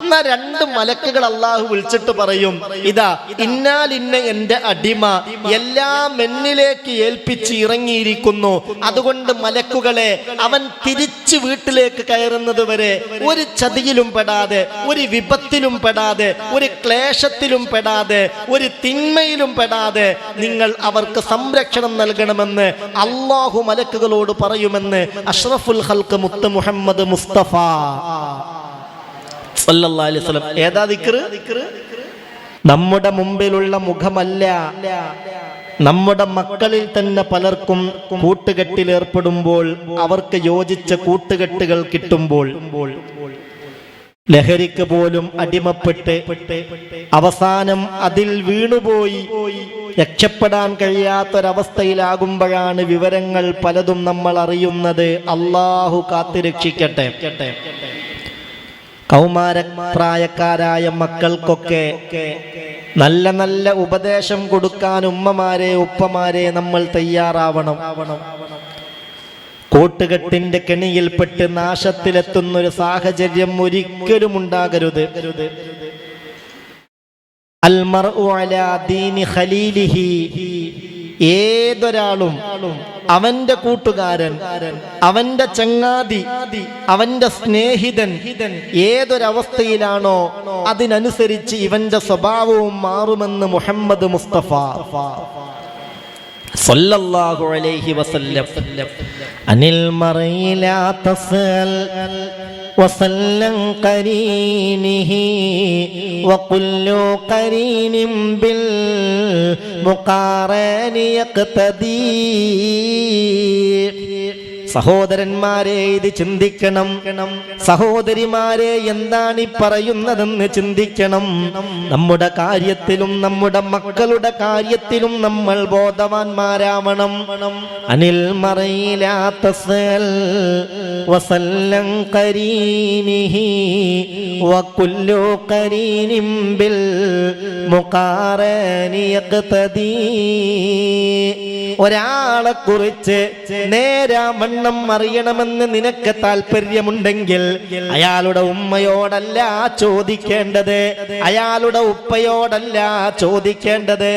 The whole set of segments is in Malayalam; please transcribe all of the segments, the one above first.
എന്ന രണ്ട് മലക്കുകൾ അള്ളാഹു വിളിച്ചിട്ട് പറയും ഇതാ ഇന്നാൽ ഇന്ന എന്റെ അടിമ എല്ലാ എന്നിലേക്ക് ഏൽപ്പിച്ച് ഇറങ്ങിയിരിക്കുന്നു. അതുകൊണ്ട് മലക്കുകളെ അവൻ തിരിച്ചു വീട്ടിലേക്ക് കയറുന്നത് വരെ ഒരു ചതിയിലും പെടാതെ ഒരു വിപത്തിലും പെടാതെ ഒരു ക്ലേശത്തിലും പെടാതെ ഒരു തിന്മയിലും പെടാതെ നിങ്ങൾ അവർക്ക് സംരക്ഷണം നൽകണമെന്ന് അള്ളാഹു മലക്കുകളോട് പറയുമെന്ന് അഷ്റഫുൽ ഹൽക്ക് മുത്ത് മുഹമ്മദ് മുസ്തഫ. അലൈഹി വസല്ലം. ഏതാ നമ്മുടെ മുമ്പിലുള്ള മുഖമല്ല. നമ്മുടെ മക്കളിൽ തന്നെ പലർക്കും കൂട്ടുകെട്ടിൽ ഏർപ്പെടുമ്പോൾ അവർക്ക് യോജിച്ച കൂട്ടുകെട്ടുകൾ കിട്ടുമ്പോൾ ലഹരിക്ക് പോലും അടിമപ്പെട്ട് അവസാനം അതിൽ വീണുപോയി. രക്ഷപ്പെടാൻ കഴിയാത്തൊരവസ്ഥയിലാകുമ്പോഴാണ് വിവരങ്ങൾ പലതും നമ്മൾ അറിയുന്നത്. അള്ളാഹു കാത്തിരക്ഷിക്കട്ടെ. കൗമാരപ്രായക്കാരായ മക്കൾക്കൊക്കെ നല്ല നല്ല ഉപദേശം കൊടുക്കാൻ ഉമ്മമാരെ ഉപ്പമാരെ നമ്മൾ തയ്യാറാവണം. കൂട്ടുകെട്ടിന്റെ കെണിയിൽപ്പെട്ട് നാശത്തിലെത്തുന്ന ഒരു സാഹചര്യം ഒരിക്കലും ഉണ്ടാകരുത്. അൽമർ ഖലീലിഹി ഏതൊരാളും അവന്റെ കൂട്ടുകാരൻ അവന്റെ ചങ്ങാതി അവന്റെ സ്നേഹിതൻ ഏതൊരവസ്ഥയിലാണോ അതിനനുസരിച്ച് ഇവന്റെ സ്വഭാവവും മാറുമെന്ന് മുഹമ്മദ് മുസ്തഫ. صلى الله عليه وسلم عن المرء لا تسأل وصلا قرينه وكل قرين بالمقارن يقتدي സഹോദരന്മാരെ ഇത് ചിന്തിക്കണം. സഹോദരിമാരെ എന്താണ് ഈ പറയുന്നതെന്ന് ചിന്തിക്കണം. നമ്മുടെ കാര്യത്തിലും നമ്മുടെ മക്കളുടെ കാര്യത്തിലും നമ്മൾ ബോധവാന്മാരാവണം. അനിൽ മറയിലാത്ത വസല്ലം കരീനിഹി വക്കുല്ലോ കരീനിം ബിൽ ഒരാളെ കുറിച്ച് നേരാവണ്ണം അറിയണമെന്ന് നിനക്ക് താല്പര്യമുണ്ടെങ്കിൽ അയാളുടെ ഉമ്മയോടല്ല ചോദിക്കേണ്ടത്. അയാളുടെ ഉപ്പയോടല്ല ചോദിക്കേണ്ടത്.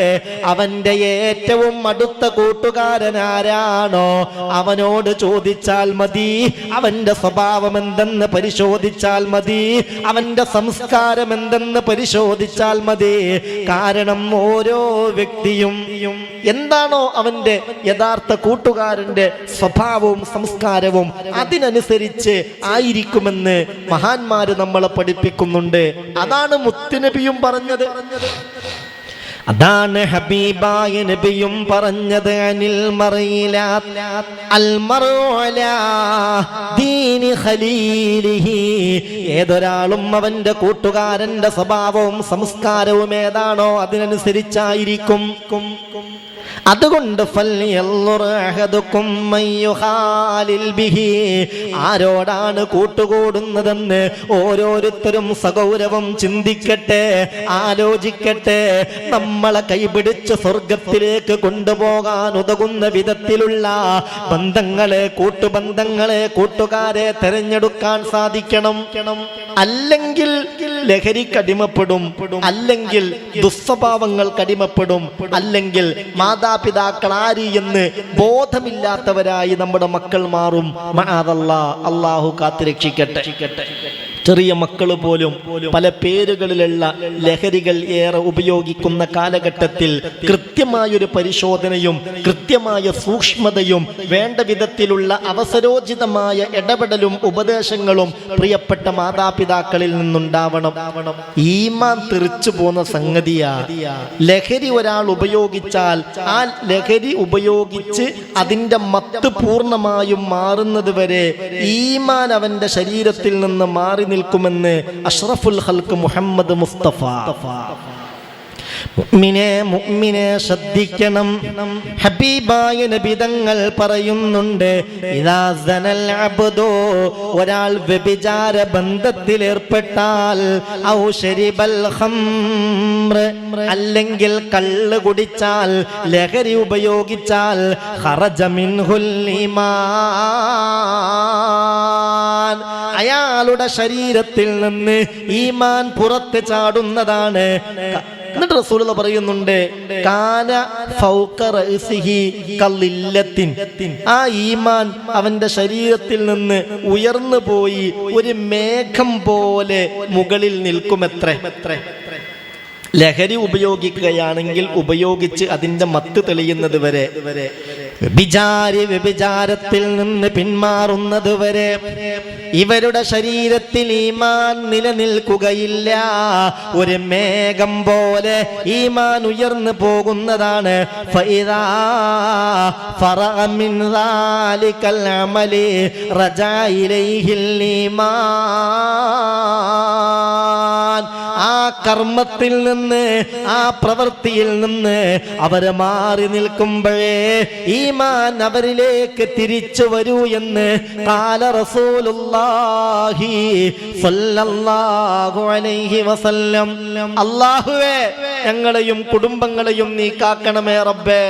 അവന്റെ ഏറ്റവും അടുത്ത കൂട്ടുകാരൻ ആരാണോ അവനോട് ചോദിച്ചാൽ മതി. അവന്റെ സ്വഭാവം എന്തെന്ന് പരിശോധിച്ചാൽ മതി. അവന്റെ സംസ്കാരം എന്തെന്ന് പരിശോധിച്ചാൽ മതി. കാരണം ഓരോ വ്യക്തിയും എന്താണോ അവന്റെ യഥാർത്ഥ കൂട്ടുകാരന്റെ സ്വഭാവവും സംസ്കാരവും അതിനനുസരിച്ച് ആയിരിക്കുമെന്ന് മഹാന്മാര് നമ്മളെ പഠിപ്പിക്കുന്നുണ്ട്. അതാണ് മുത്തുനബിയും പറഞ്ഞത്. അതാണ് ഹബീബായ നബിയും പറഞ്ഞത്. അനിൽ മറയില ഏതൊരാളും അവന്റെ കൂട്ടുകാരന്റെ സ്വഭാവവും സംസ്കാരവും ഏതാണോ അതിനനുസരിച്ചായിരിക്കും. അതുകൊണ്ട്. ആരോടാണ് കൂട്ടുകൂടുന്നതെന്ന് ഓരോരുത്തരും സഗൗരവം ചിന്തിക്കട്ടെ ആലോചിക്കട്ടെ നമ്മളെ കൈപിടിച്ച് സ്വർഗത്തിലേക്ക് കൊണ്ടുപോകാൻ ഉതകുന്ന വിധത്തിലുള്ള ബന്ധങ്ങളെ കൂട്ടുബന്ധങ്ങളെ കൂട്ടുകാരെ തെരഞ്ഞെടുക്കാൻ സാധിക്കണം അല്ലെങ്കിൽ ലഹരിക്ക് അടിമപ്പെടും അല്ലെങ്കിൽ ദുസ്വഭാവങ്ങൾ അടിമപ്പെടും അല്ലെങ്കിൽ മാതാപിതാക്കൾ ആര് എന്ന് ബോധമില്ലാത്തവരായി നമ്മുടെ മക്കൾ മാറും. അള്ളാഹു കാത്തുരക്ഷിക്കട്ടെ ചെറിയ മക്കൾ പോലും പല പേരുകളിലുള്ള ലഹരികൾ ഏറെ ഉപയോഗിക്കുന്ന കാലഘട്ടത്തിൽ കൃത്യമായൊരു പരിശോധനയും കൃത്യമായ സൂക്ഷ്മതയും വേണ്ട വിധത്തിലുള്ള അവസരോചിതമായ ഇടപെടലും ഉപദേശങ്ങളും പ്രിയപ്പെട്ട മാതാപിതാക്കളിൽ നിന്നുണ്ടാവണം. ഈമാൻ തെറിച്ചു പോന്ന സംഗതിയാ. ലഹരി ഒരാൾ ഉപയോഗിച്ചാൽ ആ ലഹരി ഉപയോഗിച്ച് അതിന്റെ മത്ത് പൂർണമായും മാറുന്നത് വരെ ഈമാൻ അവന്റെ ശരീരത്തിൽ നിന്ന് മാറി നിൽക്കുമെന്ന് അഷ്റഫുൽ ഹൽക്ക് മുഹമ്മദ് മുസ്തഫ. മുഅ്മിനെ മുഅ്മിനെ ശ്രദ്ധിക്കണം. ഹബീബായ നബിതങ്ങൾ പറയുന്നുണ്ട് ഇദാ സനൽ അബ്ദു. ഒരാൾ വ്യഭിചാര ബന്ധത്തിൽ ഏർപ്പെട്ടാൽ ഔ ശരിബൽ ഖംർ അല്ലെങ്കിൽ കള്ള് കുടിച്ചാൽ ലഹരി ഉപയോഗിച്ചാൽ ഖറജ മിൻഹുൽ ഈമാൻ. അയാളുടെ ശരീരത്തിൽ നിന്ന് ഈമാൻ പുറത്ത് ചാടുന്നതാണ്. എന്നിട്ട് റസൂലുള്ള പറയുന്നുണ്ട് കാന കല്ലില്ലത്തിൻ. ആ ഈമാൻ അവന്റെ ശരീരത്തിൽ നിന്ന് ഉയർന്നു പോയി ഒരു മേഘം പോലെ മുകളിൽ നിൽക്കുമെത്രേ? ലഹരി ഉപയോഗിക്കുകയാണെങ്കിൽ ഉപയോഗിച്ച് അതിന്റെ മത്ത് തെളിയുന്നത് വരെ. വിചാരി വ്യഭിചാരത്തിൽ നിന്ന് പിന്മാറുന്നത് വരെ. ഇവരുടെ ശരീരത്തിൽ ഈമാൻ നിലനിൽക്കുകയില്ല. ഒരു മേഘം പോലെ ഈമാൻ ഉയർന്നു പോകുന്നതാണ്. ഈമാൻ. കർമ്മത്തിൽ നിന്ന് ആ പ്രവൃത്തിയിൽ നിന്ന് അവർ മാറി നിൽക്കുമ്പോഴേ ഈമാൻ അവരിലേക്ക് തിരിച്ചു വരൂ എന്ന് കാല സ്വല്ലല്ലാഹു അലൈഹി വസല്ലം. അല്ലാഹുവേ ഞങ്ങളെയും കുടുംബങ്ങളെയും നീ കാക്കണമേ റബ്ബേ.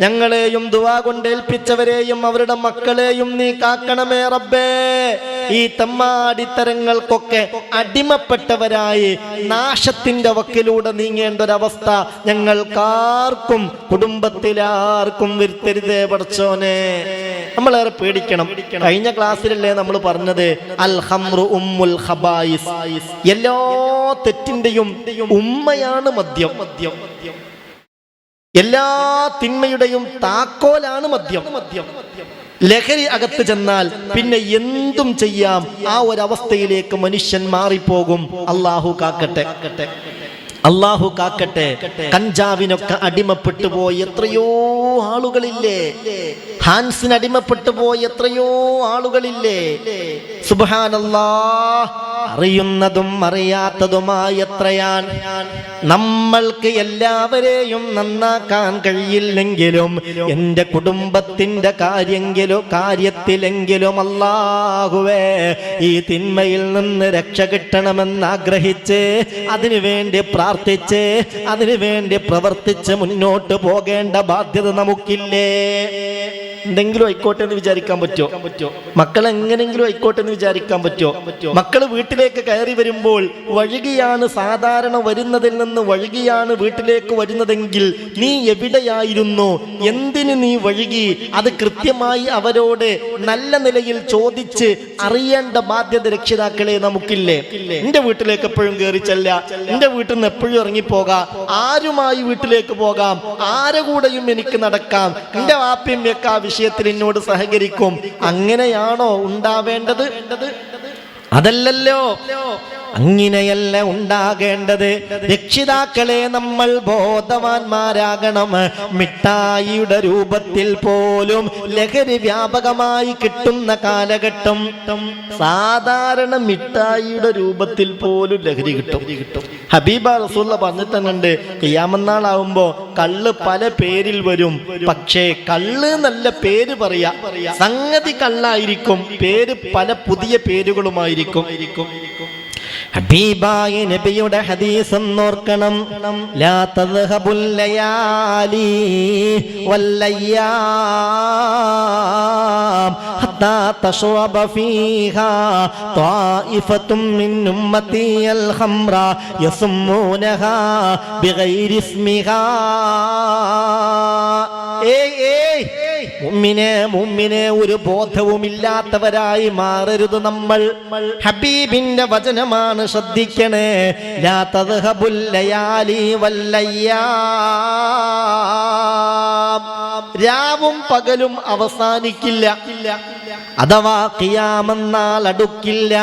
ഞങ്ങളെയും ദുവാ കൊണ്ടേൽപ്പിച്ചവരെയും അവരുടെ മക്കളെയും നീ കാക്കണമേ റബ്ബേ. ഈ തമ്മാടിത്തരങ്ങൾക്കൊക്കെ അടിമപ്പെട്ടവരായി നാശത്തിന്റെ വക്കിലൂടെ നീങ്ങേണ്ട ഒരവസ്ഥ ഞങ്ങൾക്കാർക്കും കുടുംബത്തിലാർക്കും വരുത്തരുതേ പഠിച്ചോനെ നമ്മളേറെ പേടിക്കണം. കഴിഞ്ഞ ക്ലാസ്സിലല്ലേ നമ്മൾ പറഞ്ഞത് അൽ ഹംറു ഉമ്മുൽ തെറ്റിന്റെയും ഉമ്മയാണ് മദ്യം. മദ്യം എല്ലാ തിന്മയുടെയും താക്കോലാണ് മദ്യം മദ്യം. ലഹരി അകത്ത് ചെന്നാൽ പിന്നെ എന്തും ചെയ്യാം. ആ ഒരവസ്ഥയിലേക്ക് മനുഷ്യൻ മാറിപ്പോകും. അള്ളാഹു കാക്കട്ടെ. അള്ളാഹു കാക്കട്ടെ. കഞ്ചാവിനൊക്കെ അടിമപ്പെട്ടു പോയി എത്രയോ ആളുകളില്ലേ? ഹാൻസിന് അടിമപ്പെട്ടു പോയി എത്രയോ ആളുകളില്ലേ? സുബാനല്ലാ അറിയുന്നതും അറിയാത്തതുമായ നമ്മൾക്ക് എല്ലാവരെയും നന്നാക്കാൻ കഴിയില്ലെങ്കിലും എന്റെ കുടുംബത്തിന്റെ കാര്യെങ്കിലും കാര്യത്തിലെങ്കിലും അല്ലാഹുവേ ഈ തിന്മയിൽ നിന്ന് രക്ഷ കിട്ടണമെന്ന് ആഗ്രഹിച്ച് അതിനുവേണ്ടി പ്രാർത്ഥിച്ച് അതിനുവേണ്ടി പ്രവർത്തിച്ച് മുന്നോട്ട് പോകേണ്ട ബാധ്യത നമുക്കില്ലേ? എന്തെങ്കിലും ആയിക്കോട്ടെ എന്ന് വിചാരിക്കാൻ പറ്റോ പറ്റോ മക്കൾ എങ്ങനെങ്കിലും ആയിക്കോട്ടെ എന്ന് വിചാരിക്കാൻ പറ്റോ പറ്റോ മക്കൾ വീട്ടിലേക്ക് കയറി വരുമ്പോൾ വഴുകിയാണ് സാധാരണ വരുന്നതിൽ നിന്ന് വഴുകിയാണ് വീട്ടിലേക്ക് വരുന്നതെങ്കിൽ നീ എവിടെയായിരുന്നു? എന്തിന് നീ വഴുകി? അത് കൃത്യമായി അവരോട് നല്ല നിലയിൽ ചോദിച്ച് അറിയേണ്ട ബാധ്യത രക്ഷിതാക്കളെ നമുക്കില്ലേ? എന്റെ വീട്ടിലേക്ക് എപ്പോഴും കയറി ചെല്ല. എന്റെ വീട്ടിൽ നിന്ന് എപ്പോഴും ഇറങ്ങിപ്പോകാം. ആരുമായി വീട്ടിലേക്ക് പോകാം? ആരെ കൂടെയും എനിക്ക് നടക്കാം? എന്റെ വാപ്പിയും വിഷയത്തിൽ എന്നോട് സഹകരിക്കും. അങ്ങനെയാണോ ഉണ്ടാവേണ്ടത്? അതല്ലല്ലോ. അങ്ങനെയല്ല ഉണ്ടാകേണ്ടത്. രക്ഷിതാക്കളെ നമ്മൾ ബോധവാന്മാരാകണം. മിഠായിയുടെ രൂപത്തിൽ പോലും ലഹരി വ്യാപകമായി കിട്ടുന്ന കാലഘട്ടം സാധാരണ മിഠായിയുടെ രൂപത്തിൽ പോലും ലഹരി കിട്ടും. ഹബീബ റസൂള്ള പറഞ്ഞിട്ടുണ്ട് ക്യാമന്നാളാവുമ്പോ കള്ള് പല പേരിൽ വരും. പക്ഷേ കള്ള് നല്ല പേര് പറയാ. സംഗതി കള്ളായിരിക്കും പേര് പല പുതിയ പേരുകളുമായിരിക്കും. ഹബീബായ നബിയുടെ ഹദീസ് ഓർക്കണം. ലാ തദ്ഹബുൽ ലയാലി വല്ലയ്യാം ഹത്താ തശ്റബ ഫീഹാ ത്വായിഫത്തും മിൻ ഉമ്മത്തി അൽ ഖംറ യസ്മൂനഹാ ബിഗൈരി ഇസ്മിഹാ ഏയ് ഏയ് മുമ്മിനെ മുമ്മിനെ ഒരു ബോധവുമില്ലാത്തവരായി മാറരുത് നമ്മൾ. ഹബീബിന്റെ വചനമാണ് ശ്രദ്ധിക്കണേ. ലാ തദ്ഹബുൽ ലയാലി വല്ലയ്യാം. രാവും പകലും അവസാനിക്കില്ല. അഥവാ കിയാമെന്നാൽ അടുക്കില്ല.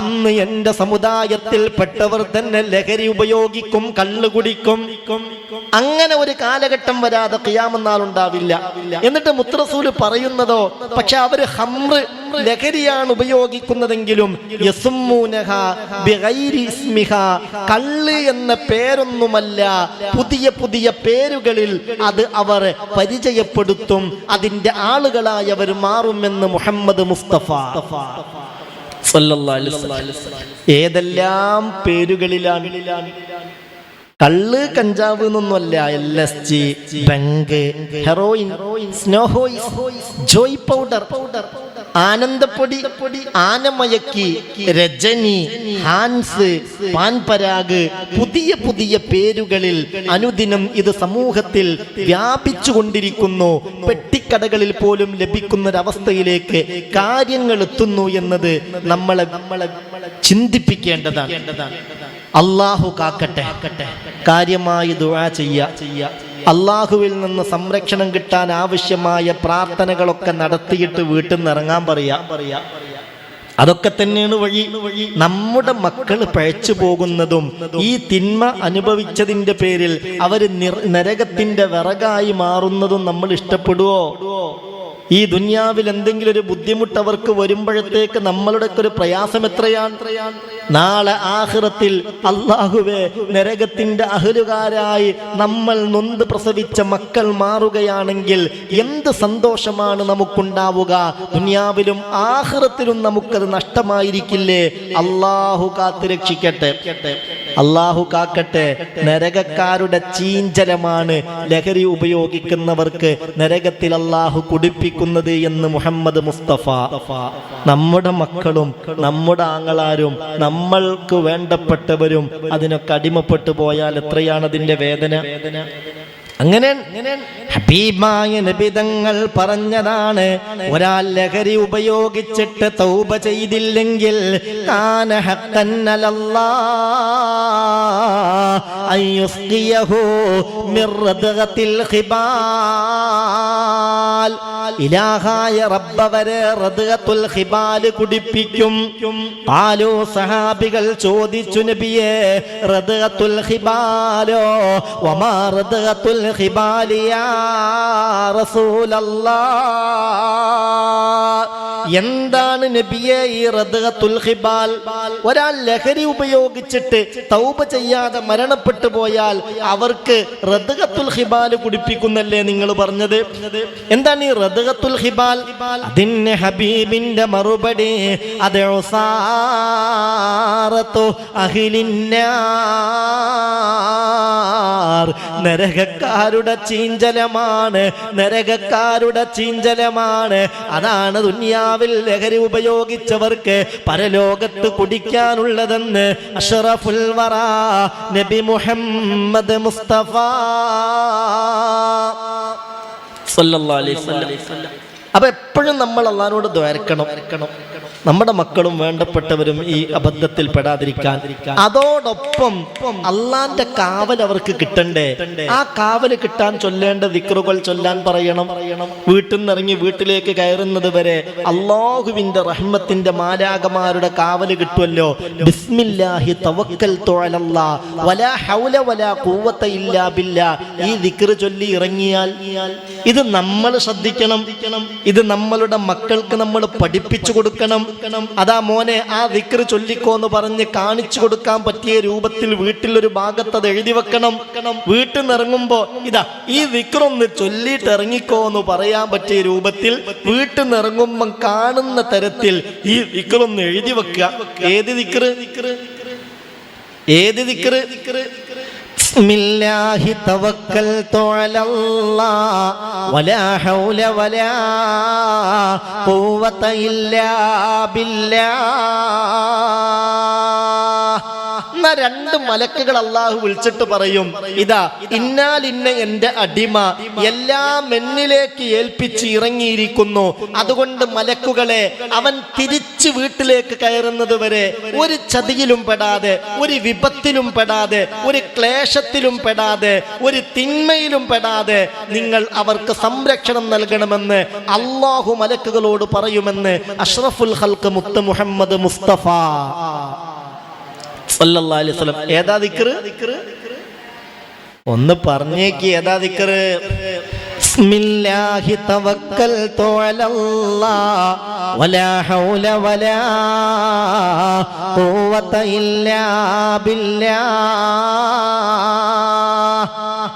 അന്ന് എന്റെ സമുദായത്തിൽ പെട്ടവർ എന്റെ തന്നെ ലഹരി ഉപയോഗിക്കും കള്ളു കുടിക്കും. അങ്ങനെ ഒരു കാലഘട്ടം വരാതെ കിയാമെന്നാൽ ഉണ്ടാവില്ല. എന്നിട്ട് മുത്രസൂൽ പറയുന്നതോ പക്ഷെ അവർ ഹംറ് ലഹരിയാണ് ഉപയോഗിക്കുന്നതെങ്കിലും യസുമൂനഹ ബിഗൈരി ഇസ്മിഹ കള്ള് എന്ന പേരൊന്നുമല്ല. പുതിയ പുതിയ പേരുകളിൽ അത് അവർ പരിചയപ്പെടുത്തും. അതിന്റെ ആളുകളായി അവർ മാറുമെന്ന് മുഹമ്മദ് മുസ്തഫ. ഏതെല്ലാം പേരുകളിലാണ്? കള്ള് കഞ്ചാവ് എന്നൊന്നുമല്ല. എൽ എസ് ജി ബങ്ക് ഹെറോയിൻ സ്നോഹോയിസ് ജോയ് പൗഡർ പൗഡർ. ആനന്ദപ്പൊടി ആനമയക്കി രജനി ഹാൻസ് പാൻപരാഗ് പുതിയ പുതിയ പേരുകളിൽ അനുദിനം ഇത് സമൂഹത്തിൽ വ്യാപിച്ചു കൊണ്ടിരിക്കുന്നു പെട്ടിക്കടകളിൽ പോലും ലഭിക്കുന്ന ഒരവസ്ഥയിലേക്ക് കാര്യങ്ങൾ എത്തുന്നു എന്നത് നമ്മളെ നമ്മളെ ചിന്തിപ്പിക്കേണ്ടതാണ്. അള്ളാഹു കാക്കട്ടെ. കാര്യമായി ദുആ ചെയ്യ അള്ളാഹുവിൽ നിന്ന് സംരക്ഷണം കിട്ടാൻ ആവശ്യമായ പ്രാർത്ഥനകളൊക്കെ നടത്തിയിട്ട് വീട്ടിൽ നിന്ന് ഇറങ്ങാൻ പറയാ. പറയാ അതൊക്കെ തന്നെയാണ് വഴി. നമ്മുടെ മക്കൾ പഴച്ചു പോകുന്നതും ഈ തിന്മ അനുഭവിച്ചതിന്റെ പേരിൽ അവർ നരകത്തിന്റെ വിറകായി മാറുന്നതും നമ്മൾ ഇഷ്ടപ്പെടുവോ? ഈ ദുന്യാവിൽ എന്തെങ്കിലും ഒരു ബുദ്ധിമുട്ട് അവർക്ക് വരുമ്പോഴത്തേക്ക് നമ്മളുടെ ഒരു പ്രയാസം എത്രയാണ്? നാളെ ആഹ്റത്തിൽ അള്ളാഹുവെ നരകത്തിന്റെ അഹലുകാരായി നമ്മൾ നൊന്ത് പ്രസവിച്ച മക്കൾ മാറുകയാണെങ്കിൽ എന്ത് സന്തോഷമാണ് നമുക്കുണ്ടാവുക? ദുനിയാവിലും ആഹ്റത്തിലും നമുക്കത് നഷ്ടമായിരിക്കില്ലേ? അള്ളാഹു കാത്തു രക്ഷിക്കട്ടെ അള്ളാഹു കാക്കട്ടെ നരകക്കാരുടെ ചീഞ്ചലമാണ് ലഹരി ഉപയോഗിക്കുന്നവർക്ക് നരകത്തിൽ അള്ളാഹു കുടിപ്പിക്കുന്നത് എന്ന് മുഹമ്മദ് മുസ്തഫ. നമ്മുടെ മക്കളും നമ്മുടെ ആങ്ങളാരും നമ്മൾക്ക് വേണ്ടപ്പെട്ടവരും അതിനൊക്കെ അടിമപ്പെട്ടു പോയാൽ എത്രയാണ് അതിന്റെ വേദന? അങ്ങനെ ഹബീബായ നബിതങ്ങൾ പറഞ്ഞതാണ് ഒരാൾ ലഹരി ഉപയോഗിച്ചിട്ട് തൗബ ചെയ്തില്ലെങ്കിൽ കാന ഇലാഹായ റബ്ബ വരെ റദ്ഗത്തുൽ ഖിബാൽ കുടിപ്പിക്കും. ആലോ സഹാബികൾ ചോദിച്ചു നബിയെ റദ്ഗത്തുൽ ഖിബാലോ? വമാ റദ്ഗത്തുൽ ഖിബാലി യാ റസൂലല്ലാ? എന്താണ് നബിയെ ഈ ഖിബാൽ? ഒരാൾ ലഹരി ഉപയോഗിച്ചിട്ട് തൗബ ചെയ്യാതെ മരണപ്പെട്ടു പോയാൽ അവർക്ക് റദ്ഗത്തുൽ ഹിബാൽ കുടിപ്പിക്കുന്നല്ലേ നിങ്ങൾ പറഞ്ഞത്? എന്താണ് ഈ റദ്ഗത്തുൽ ഹിബാൽ അതിന് ഹബീബിന്റെ മറുപടി അതെ നരകക്കാരുടെ ചീഞ്ചലമാണ് നരകക്കാരുടെ ചീഞ്ചലമാണ്. അതാണ് ദുനിയാവിൽ ലഹരി ഉപയോഗിച്ചവർക്ക് പരലോകത്ത് കുടിക്കാനുള്ളതെന്ന് അഷറഫുൽ വറ നബി മുഹമ്മദ് മുസ്തഫ അപ്പൊ എപ്പോഴും നമ്മൾ അള്ളഹാനോട് ദ്വാരക്കണം. നമ്മുടെ മക്കളും വേണ്ടപ്പെട്ടവരും ഈ അബദ്ധത്തിൽ പെടാതിരിക്കാൻ. അതോടൊപ്പം അള്ളാന്റെ കാവൽ അവർക്ക് കിട്ടണ്ടേ? ആ കാവൽ കിട്ടാൻ ചൊല്ലേണ്ട ദിക്റുകൾ ചൊല്ലാൻ പറയണം. വീട്ടിൽ നിന്നിറങ്ങി വീട്ടിലേക്ക് കയറുന്നത് വരെ അള്ളാഹുവിന്റെ റഹ്മത്തിന്റെ മാലാകമാരുടെ കാവൽ കിട്ടുമല്ലോ. ബിസ്മില്ലാഹി തവക്കൽ ഹൗല ഇല്ലാ ഈ ദിക്റ് ചൊല്ലി ഇറങ്ങിയാൽ ഇത് നമ്മൾ ശ്രദ്ധിക്കണം. ഇത് നമ്മളുടെ മക്കൾക്ക് നമ്മൾ പഠിപ്പിച്ചു കൊടുക്കണം. അതാ മോനെ ആ ദിക്റ് ചൊല്ലിക്കോ എന്ന് പറഞ്ഞ് കാണിച്ചു കൊടുക്കാൻ പറ്റിയ രൂപത്തിൽ വീട്ടിൽ ഒരു ഭാഗത്ത് അത് എഴുതി വെക്കണം. വീട്ടിൽ നിന്ന് ഇറങ്ങുമ്പോ ഇതാ ഈ ദിക്റൊന്ന് ചൊല്ലിട്ട് ഇറങ്ങിക്കോ എന്ന് പറയാൻ പറ്റിയ രൂപത്തിൽ വീട്ടിൽ നിന്ന് ഇറങ്ങുമ്പം കാണുന്ന തരത്തിൽ ഈ ദിക്റൊന്ന് എഴുതി വെക്കുക. ഏത് ദിക്റ് ഏത് ദിക്റ് بسم الله توكلت على الله ولا حول ولا قوة إلا بالله എന്ന രണ്ട് മലക്കുകൾ അള്ളാഹു വിളിച്ചിട്ട് പറയും ഇതാ ഇന്നാൽ ഇന്ന എന്റെ അടിമ എല്ലാം എന്നിലേക്ക് ഏൽപ്പിച്ച് ഇറങ്ങിയിരിക്കുന്നു. അതുകൊണ്ട് മലക്കുകളെ അവൻ തിരിച്ച് വീട്ടിലേക്ക് കയറുന്നത് വരെ ഒരു ചതിയിലും പെടാതെ ഒരു വിപത്തിലും പെടാതെ ഒരു ക്ലേശത്തിലും പെടാതെ ഒരു തിന്മയിലും പെടാതെ നിങ്ങൾ അവർക്ക് സംരക്ഷണം നൽകണമെന്ന് അള്ളാഹു മലക്കുകളോട് പറയുമെന്ന് അഷ്റഫുൽ ഹൽക്ക് മുത്ത് മുഹമ്മദ് മുസ്തഫ. അലൈഹി വസല്ലം. ഏതാ ദിക്റ് ഒന്ന് പറഞ്ഞേക്ക് ഏതാ ദിക്റ് ബിസ്മില്ലാഹി തവക്കൽതു അലല്ലാഹ് വലാ ഹൗല വലാ ഇല്ലാ ബില്ലാഹ്.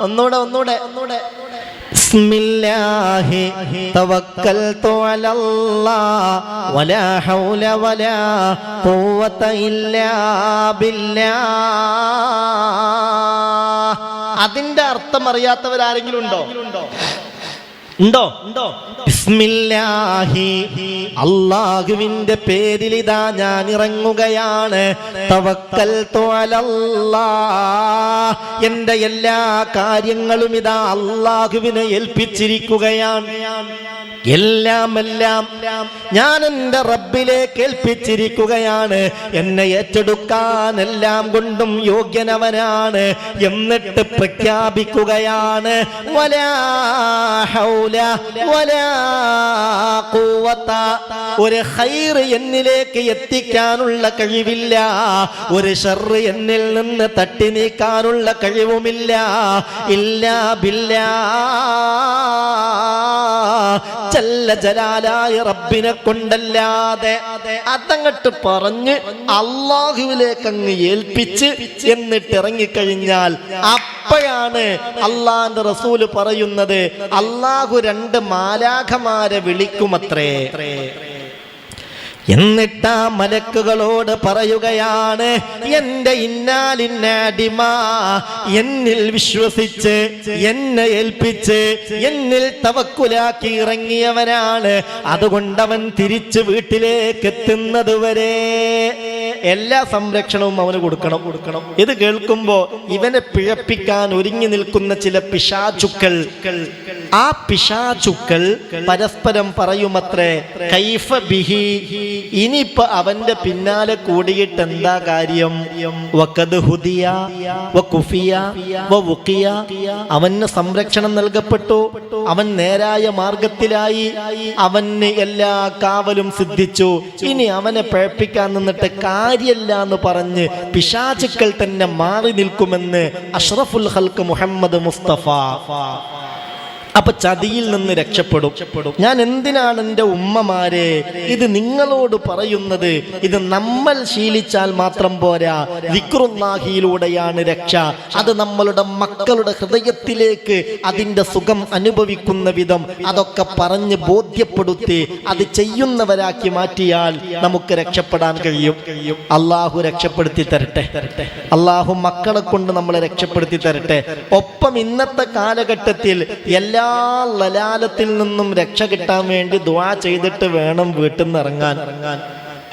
ഒന്നൂടെ ഒന്നൂടെ ഒന്നൂടെ. ബിസ്മില്ലാഹി على الله വലാ ഹൗല വലാ قوة ഇല്ലാ ബില്ലാഹ് അതിന്റെ അർത്ഥം അറിയാത്തവരാരെങ്കിലും ഉണ്ടോ? ഉണ്ടോ? ഉണ്ടോ? ബിസ്മില്ലാഹി. അള്ളാഹുവിന്റെ പേരിൽ ഇതാ ഞാൻ ഇറങ്ങുകയാണ്. തവക്കൽ അലല്ലാഹ്. എന്റെ എല്ലാ കാര്യങ്ങളും ഇതാ അള്ളാഹുവിനെ ഏൽപ്പിച്ചിരിക്കുകയാണ്. എല്ലാം എല്ലാം ഞാൻ എന്റെ റബ്ബിലെ കേൾപ്പിച്ചിരിക്കുകയാണ്. എന്നെ ഏറ്റെടുക്കാൻ എല്ലാം കൊണ്ടും യോഗ്യനവനാണ്. എന്നിട്ട് പ്രഖ്യാപിക്കുകയാണ്. ഒരു ഹൈർ എന്നിലേക്ക് എത്തിക്കാനുള്ള കഴിവില്ല. ഒരു ഷർറ് എന്നിൽ നിന്ന് തട്ടി നീക്കാനുള്ള കഴിവുമില്ല. ഇല്ല ബില്ലാ ജല്ല ജലാലായ റബ്ബിനെ കൊണ്ടല്ലാതെ അതങ്ങട്ട് പറഞ്ഞ് അള്ളാഹുവിലേക്ക് അങ്ങ് ഏൽപ്പിച്ച് എന്നിട്ട് ഇറങ്ങിക്കഴിഞ്ഞാൽ അപ്പോഴാണ് അള്ളാന്റെ റസൂൽ പറയുന്നത് അള്ളാഹു രണ്ട് മാലാഖമാരെ വിളിക്കുമത്രേ. എന്നിട്ട് ആ മലക്കുകളോട് പറയുകയാണ് എന്റെ ഇന്നാലിന്ന അടിമ എന്നിൽ വിശ്വസിച്ച് എന്നെ ഏൽപ്പിച്ച് എന്നിൽ തവക്കുലാക്കി ഇറങ്ങിയവനാണ്. അതുകൊണ്ടവൻ തിരിച്ചു വീട്ടിലേക്ക് എത്തുന്നത് വരെ എല്ലാ സംരക്ഷണവും അവന് കൊടുക്കണം. കൊടുക്കണം ഇത് കേൾക്കുമ്പോ ഇവനെ പിഴപ്പിക്കാൻ ഒരുങ്ങി നിൽക്കുന്ന ചില പിശാചുക്കൾ. ആ പിശാചുക്കൾ പരസ്പരം പറയുമത്രേ കൈഫ ബിഹി ഇനിയിപ്പൊ അവന്റെ പിന്നാലെ കൂടിയിട്ട് എന്താ കാര്യം? അവന് സംരക്ഷണം നൽകപ്പെട്ടു. അവൻ നേരായ മാർഗത്തിലായി. അവന് എല്ലാ കാവലും സിദ്ധിച്ചു. ഇനി അവനെ പഴപ്പിക്കാൻ നിന്നിട്ട് കാര്യല്ല എന്ന് പറഞ്ഞ് പിശാചുക്കൾ തന്നെ മാറി നിൽക്കുമെന്ന് അഷ്റഫുൽ ഹൽക്ക് മുഹമ്മദ് മുസ്തഫ. അപ്പൊ ചതിയിൽ നിന്ന് രക്ഷപ്പെടും. ഞാൻ എന്തിനാണ് എന്റെ ഉമ്മമാരെ ഇത് നിങ്ങളോട് പറയുന്നത്? ഇത് നമ്മൾ ശീലിച്ചാൽ മാത്രം പോരാ. വിക്രുന്നാഹിയിലൂടെയാണ് രക്ഷ. അത് നമ്മളുടെ മക്കളുടെ ഹൃദയത്തിലേക്ക് അതിന്റെ സുഖം അനുഭവിക്കുന്ന വിധം അതൊക്കെ പറഞ്ഞ് ബോധ്യപ്പെടുത്തി അത് ചെയ്യുന്നവരാക്കി മാറ്റിയാൽ നമുക്ക് രക്ഷപ്പെടാൻ കഴിയും. അള്ളാഹു രക്ഷപ്പെടുത്തി തരട്ടെ. അള്ളാഹു മക്കളെ കൊണ്ട് നമ്മളെ രക്ഷപ്പെടുത്തി തരട്ടെ. ഒപ്പം ഇന്നത്തെ കാലഘട്ടത്തിൽ എല്ലാ ലലാലത്തിൽ നിന്നും രക്ഷ കിട്ടാൻ വേണ്ടി ദുവാ ചെയ്തിട്ട് വേണം വീട്ടിൽ നിന്ന് ഇറങ്ങാൻ ഇറങ്ങാൻ.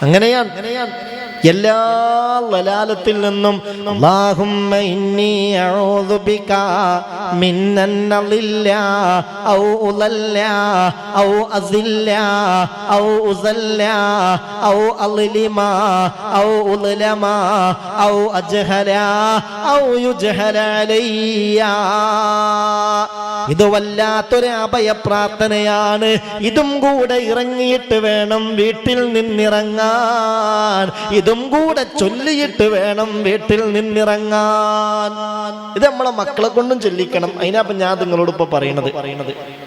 അങ്ങനെയാണ്. എല്ലാ ലലാലത്തിൽ നിന്നും ഇത് വല്ലാത്തൊരു അഭയ പ്രാർത്ഥനയാണ് ഇതും കൂടെ ഇറങ്ങിയിട്ട് വേണം വീട്ടിൽ നിന്നിറങ്ങാൻ. ഇതും കൂടെ ചൊല്ലിയിട്ട് വേണം വീട്ടിൽ നിന്നിറങ്ങാൻ. ഇത് നമ്മളെ മക്കളെ കൊണ്ടും ചൊല്ലിക്കണം. അതിനപ്പം ഞാൻ നിങ്ങളോട് ഇപ്പൊ പറയണത് പറയണത്.